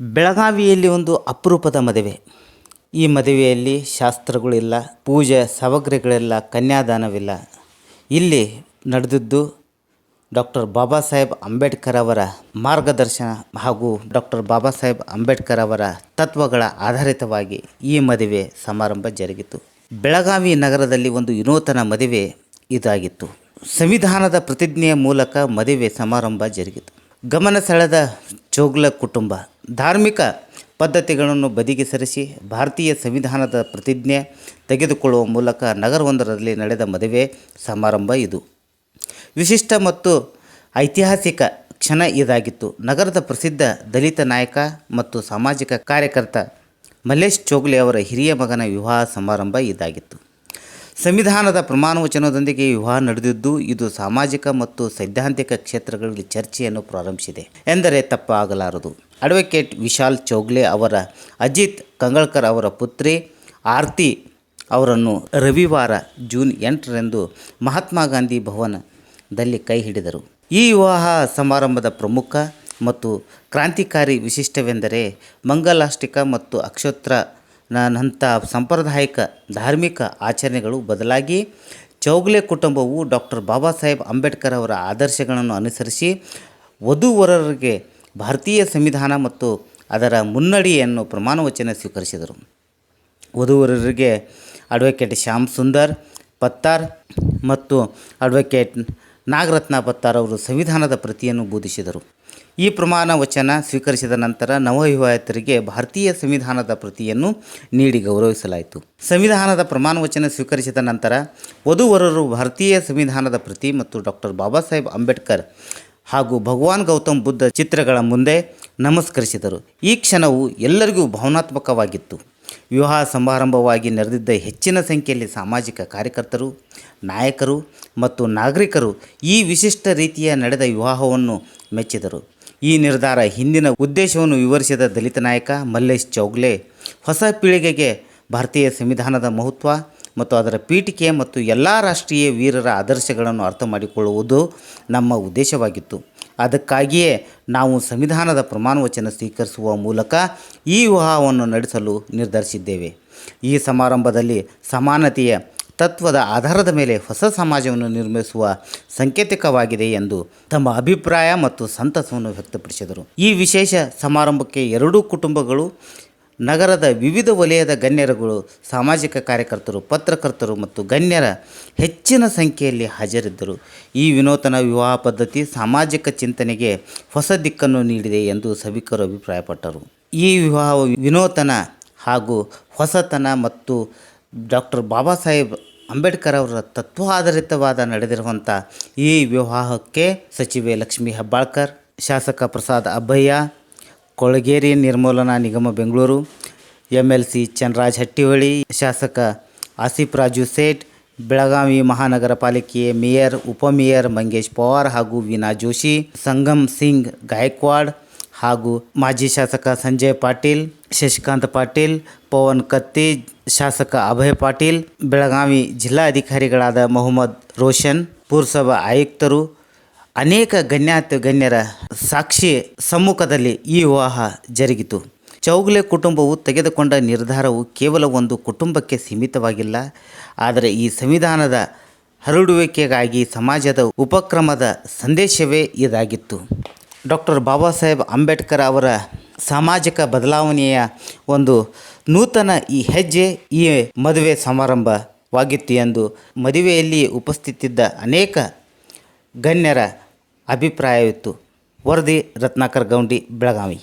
ಬೆಳಗಾವಿಯಲ್ಲಿ ಒಂದು ಅಪರೂಪದ ಮದುವೆ. ಈ ಮದುವೆಯಲ್ಲಿ ಶಾಸ್ತ್ರಗಳಿಲ್ಲ, ಪೂಜೆ ಸಾಮಗ್ರಿಗಳಿಲ್ಲ, ಕನ್ಯಾದಾನವಿಲ್ಲ. ಇಲ್ಲಿ ನಡೆದಿದ್ದು ಡಾಕ್ಟರ್ ಬಾಬಾ ಸಾಹೇಬ್ ಅಂಬೇಡ್ಕರ್ ಅವರ ಮಾರ್ಗದರ್ಶನ ಹಾಗೂ ಡಾಕ್ಟರ್ ಬಾಬಾ ಸಾಹೇಬ್ ಅಂಬೇಡ್ಕರ್ ಅವರ ತತ್ವಗಳ ಆಧಾರಿತವಾಗಿ ಈ ಮದುವೆ ಸಮಾರಂಭ ಜರುಗಿತು. ಬೆಳಗಾವಿ ನಗರದಲ್ಲಿ ಒಂದು ವಿನೂತನ ಮದುವೆ ಇದಾಗಿತ್ತು. ಸಂವಿಧಾನದ ಪ್ರತಿಜ್ಞೆಯ ಮೂಲಕ ಮದುವೆ ಸಮಾರಂಭ ಜರುಗಿತು. ಗಮನ ಸೆಳೆದ ಚೋಗ್ಲ ಕುಟುಂಬ ಧಾರ್ಮಿಕ ಪದ್ಧತಿಗಳನ್ನು ಬದಿಗೆ ಸರಿಸಿ ಭಾರತೀಯ ಸಂವಿಧಾನದ ಪ್ರತಿಜ್ಞೆ ತೆಗೆದುಕೊಳ್ಳುವ ಮೂಲಕ ನಗರವೊಂದರಲ್ಲಿ ನಡೆದ ಮದುವೆ ಸಮಾರಂಭ ಇದು. ವಿಶಿಷ್ಟ ಮತ್ತು ಐತಿಹಾಸಿಕ ಕ್ಷಣ ಇದಾಗಿತ್ತು. ನಗರದ ಪ್ರಸಿದ್ಧ ದಲಿತ ನಾಯಕ ಮತ್ತು ಸಾಮಾಜಿಕ ಕಾರ್ಯಕರ್ತ ಮಲ್ಲೇಶ್ ಚೋಗ್ಲೆ ಅವರ ಹಿರಿಯ ಮಗನ ವಿವಾಹ ಸಮಾರಂಭ ಇದಾಗಿತ್ತು. ಸಂವಿಧಾನದ ಪ್ರಮಾಣವಚನದೊಂದಿಗೆ ವಿವಾಹ ನಡೆದಿದ್ದು, ಇದು ಸಾಮಾಜಿಕ ಮತ್ತು ಸೈದ್ಧಾಂತಿಕ ಕ್ಷೇತ್ರಗಳಲ್ಲಿ ಚರ್ಚೆಯನ್ನು ಪ್ರಾರಂಭಿಸಿದೆ ಎಂದರೆ ತಪ್ಪಾಗಲಾರದು. ಅಡ್ವೊಕೇಟ್ ವಿಶಾಲ್ ಚೌಗ್ಲೆ ಅವರ, ಅಜಿತ್ ಕಂಗಳ್ಕರ್ ಅವರ ಪುತ್ರಿ ಆರ್ತಿ ಅವರನ್ನು ರವಿವಾರ ಜೂನ್ ಎಂಟರಂದು ಮಹಾತ್ಮ ಗಾಂಧಿ ಭವನದಲ್ಲಿ ಕೈ ಹಿಡಿದರು. ಈ ವಿವಾಹ ಸಮಾರಂಭದ ಪ್ರಮುಖ ಮತ್ತು ಕ್ರಾಂತಿಕಾರಿ ವಿಶಿಷ್ಟವೆಂದರೆ ಮಂಗಲಾಷ್ಟಿಕ ಮತ್ತು ಅಕ್ಷೋತ್ರ ನಂಥ ಸಾಂಪ್ರದಾಯಿಕ, ಧಾರ್ಮಿಕ ಆಚರಣೆಗಳು ಬದಲಾಗಿ ಚೌಗ್ಲೆ ಕುಟುಂಬವು ಡಾಕ್ಟರ್ ಬಾಬಾ ಸಾಹೇಬ್ ಅಂಬೇಡ್ಕರ್ ಅವರ ಆದರ್ಶಗಳನ್ನು ಅನುಸರಿಸಿ ವಧುವರರಿಗೆ ಭಾರತೀಯ ಸಂವಿಧಾನ ಮತ್ತು ಅದರ ಮುನ್ನಡಿಯನ್ನು ಪ್ರಮಾಣವಚನ ಸ್ವೀಕರಿಸಿದರು. ವಧುವರರಿಗೆ ಅಡ್ವೊಕೇಟ್ ಶ್ಯಾಮ್ ಸುಂದರ್, ಪತ್ತಾರ್ ಮತ್ತು ಅಡ್ವೊಕೇಟ್ ನಾಗರತ್ನ ಅವರು ಸಂವಿಧಾನದ ಪ್ರತಿಯನ್ನು ಬೋಧಿಸಿದರು. ಈ ಪ್ರಮಾಣ ವಚನ ಸ್ವೀಕರಿಸಿದ ನಂತರ ನವವಿವಾಹಿತರಿಗೆ ಭಾರತೀಯ ಸಂವಿಧಾನದ ಪ್ರತಿಯನ್ನು ನೀಡಿ ಗೌರವಿಸಲಾಯಿತು. ಸಂವಿಧಾನದ ಪ್ರಮಾಣ ವಚನ ಸ್ವೀಕರಿಸಿದ ನಂತರ ವಧುವರರು ಭಾರತೀಯ ಸಂವಿಧಾನದ ಪ್ರತಿ ಮತ್ತು ಡಾಕ್ಟರ್ ಬಾಬಾ ಸಾಹೇಬ್ ಅಂಬೇಡ್ಕರ್ ಹಾಗೂ ಭಗವಾನ್ ಗೌತಮ್ ಬುದ್ಧ ಚಿತ್ರಗಳ ಮುಂದೆ ನಮಸ್ಕರಿಸಿದರು. ಈ ಕ್ಷಣವು ಎಲ್ಲರಿಗೂ ಭಾವನಾತ್ಮಕವಾಗಿತ್ತು. ವಿವಾಹ ಸಮಾರಂಭವಾಗಿ ನೆರೆದಿದ್ದ ಹೆಚ್ಚಿನ ಸಂಖ್ಯೆಯಲ್ಲಿ ಸಾಮಾಜಿಕ ಕಾರ್ಯಕರ್ತರು, ನಾಯಕರು ಮತ್ತು ನಾಗರಿಕರು ಈ ವಿಶಿಷ್ಟ ರೀತಿಯ ನಡೆದ ವಿವಾಹವನ್ನು ಮೆಚ್ಚಿದರು. ಈ ನಿರ್ಧಾರ ಹಿಂದಿನ ಉದ್ದೇಶವನ್ನು ವಿವರಿಸಿದ ದಲಿತ ನಾಯಕ ಮಲ್ಲೇಶ್ ಚೌಗ್ಲೆ, ಹೊಸ ಪೀಳಿಗೆಗೆ ಭಾರತೀಯ ಸಂವಿಧಾನದ ಮಹತ್ವ ಮತ್ತು ಅದರ ಪೀಠಿಕೆ ಮತ್ತು ಎಲ್ಲ ರಾಷ್ಟ್ರೀಯ ವೀರರ ಆದರ್ಶಗಳನ್ನು ಅರ್ಥ ಮಾಡಿಕೊಳ್ಳುವುದು ನಮ್ಮ ಉದ್ದೇಶವಾಗಿತ್ತು. ಅದಕ್ಕಾಗಿಯೇ ನಾವು ಸಂವಿಧಾನದ ಪ್ರಮಾಣವಚನ ಸ್ವೀಕರಿಸುವ ಮೂಲಕ ಈ ವಿವಾಹವನ್ನು ನಡೆಸಲು ನಿರ್ಧರಿಸಿದ್ದೇವೆ. ಈ ಸಮಾರಂಭದಲ್ಲಿ ಸಮಾನತೆಯ ತತ್ವದ ಆಧಾರದ ಮೇಲೆ ಹೊಸ ಸಮಾಜವನ್ನು ನಿರ್ಮಿಸುವ ಸಂಕೇತಿಕವಾಗಿದೆ ಎಂದು ತಮ್ಮ ಅಭಿಪ್ರಾಯ ಮತ್ತು ಸಂತಸವನ್ನು ವ್ಯಕ್ತಪಡಿಸಿದರು. ಈ ವಿಶೇಷ ಸಮಾರಂಭಕ್ಕೆ ಎರಡೂ ಕುಟುಂಬಗಳು ನಗರದ ವಿವಿಧ ವಲಯದ ಗಣ್ಯರುಗಳು, ಸಾಮಾಜಿಕ ಕಾರ್ಯಕರ್ತರು, ಪತ್ರಕರ್ತರು ಮತ್ತು ಗಣ್ಯರ ಹೆಚ್ಚಿನ ಸಂಖ್ಯೆಯಲ್ಲಿ ಹಾಜರಿದ್ದರು. ಈ ವಿನೂತನ ವಿವಾಹ ಪದ್ಧತಿ ಸಾಮಾಜಿಕ ಚಿಂತನೆಗೆ ಹೊಸ ದಿಕ್ಕನ್ನು ನೀಡಿದೆ ಎಂದು ಸಭಿಕರು ಅಭಿಪ್ರಾಯಪಟ್ಟರು. ಈ ವಿವಾಹ ವಿನೂತನ ಹಾಗೂ ಹೊಸತನ ಮತ್ತು ಡಾಕ್ಟರ್ ಬಾಬಾ ಸಾಹೇಬ್ ಅಂಬೇಡ್ಕರ್ ಅವರ ತತ್ವ ಆಧಾರಿತವಾದ ನಡೆದಿರುವಂಥ ಈ ವಿವಾಹಕ್ಕೆ ಸಚಿವೆ ಲಕ್ಷ್ಮೀ ಹೆಬ್ಬಾಳ್ಕರ್, ಶಾಸಕ ಪ್ರಸಾದ್ ಅಬ್ಬಯ್ಯ ಕೊಳಗೇರಿ ನಿರ್ಮೂಲನಾ ನಿಗಮ Bengaluru M L C Channaraj Hattiholi, ಶಾಸಕ ಆಸಿಫ್ ರಾಜು ಸೇಠ್, ಬೆಳಗಾವಿ ಮಹಾನಗರ ಪಾಲಿಕೆಯ ಮೇಯರ್, ಉಪಮೇಯರ್ ಮಂಗೇಶ್ ಪವಾರ್ ಹಾಗೂ ವೀನಾ ಜೋಶಿ ಸಂಗಮ್ ಸಿಂಗ್ ಗಾಯಕ್ವಾಡ್ ಹಾಗೂ ಮಾಜಿ ಶಾಸಕ ಸಂಜಯ್ ಪಾಟೀಲ್, ಶಶಿಕಾಂತ್ ಪಾಟೀಲ್, ಪವನ್ ಕತ್ತಿ, ಶಾಸಕ ಅಭಯ್ ಪಾಟೀಲ್, ಬೆಳಗಾವಿ ಜಿಲ್ಲಾಧಿಕಾರಿಗಳಾದ ಮೊಹಮ್ಮದ್ ರೋಷನ್, ಪುರಸಭಾ ಆಯುಕ್ತರು ಅನೇಕ ಗಣ್ಯಾತ ಗಣ್ಯರ ಸಾಕ್ಷಿ ಸಮ್ಮುಖದಲ್ಲಿ ಈ ವಿವಾಹ ಜರುಗಿತು. ಚೌಗ್ಲೆ ಕುಟುಂಬವು ತೆಗೆದುಕೊಂಡ ನಿರ್ಧಾರವು ಕೇವಲ ಒಂದು ಕುಟುಂಬಕ್ಕೆ ಸೀಮಿತವಾಗಿಲ್ಲ. ಆದರೆ ಈ ಸಂವಿಧಾನದ ಹರಡುವಿಕೆಗಾಗಿ ಸಮಾಜದ ಉಪಕ್ರಮದ ಸಂದೇಶವೇ ಇದಾಗಿತ್ತು. ಡಾಕ್ಟರ್ ಬಾಬಾ ಸಾಹೇಬ್ ಅಂಬೇಡ್ಕರ್ ಅವರ ಸಾಮಾಜಿಕ ಬದಲಾವಣೆಯ ಒಂದು ನೂತನ ಈ ಹೆಜ್ಜೆ ಈ ಮದುವೆ ಸಮಾರಂಭವಾಗಿತ್ತು ಎಂದು ಮದುವೆಯಲ್ಲಿ ಉಪಸ್ಥಿತಿದ್ದ ಅನೇಕ ಗಣ್ಯರ ಅಭಿಪ್ರಾಯವಿತ್ತು. ವರದಿ ರತ್ನಾಕರ್ ಗೌಂಡಿ ಬೆಳಗಾವಿ.